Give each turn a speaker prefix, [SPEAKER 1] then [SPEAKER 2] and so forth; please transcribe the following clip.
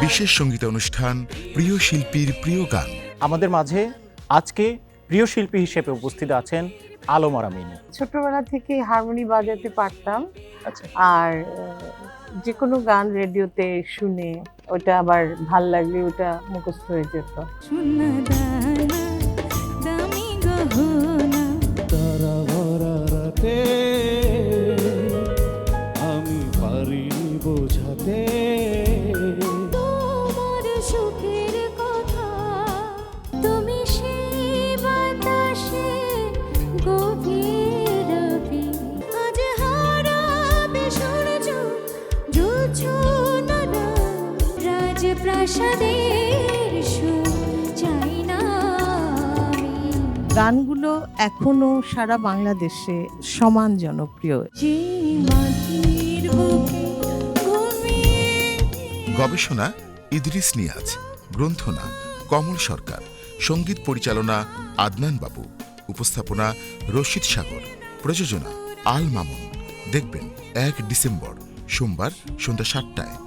[SPEAKER 1] বিশেষ সংগীত অনুষ্ঠান প্রিয় শিল্পীর প্রিয় গান।
[SPEAKER 2] আমাদের মাঝে আজকে প্রিয় শিল্পী হিসেবে উপস্থিত আছেন আলম আরামিন
[SPEAKER 3] ছোটবেলা থেকে হারমোনি বাজাতে পারতাম।
[SPEAKER 2] আচ্ছা।
[SPEAKER 3] আর যে কোনো গান রেডিওতে শুনে ওটা আবার ভালো লাগলে ওটা মুখস্থ হয়ে যেত।
[SPEAKER 4] বোঝাতে।
[SPEAKER 5] তোমার সুখের কথা তুমি সেই বাতাসে গভীর রবি আজ হারাবে সূর্য জ্বলছো না রাজপ্রাসাদের সুখ চাই না
[SPEAKER 3] গানগুলো এখনও সারা বাংলাদেশে সমান জনপ্রিয়।
[SPEAKER 5] যে মাটির বুকে
[SPEAKER 1] গবেষণা ইদ্রিস নিয়াজ, গ্রন্থনা কমল সরকার, সংগীত পরিচালনা আদনান বাবু, উপস্থাপনা রশিদ সাগর, প্রযোজনা আল মামুন। দেখবেন এক ডিসেম্বর সোমবার সন্ধ্যা সাতটায়।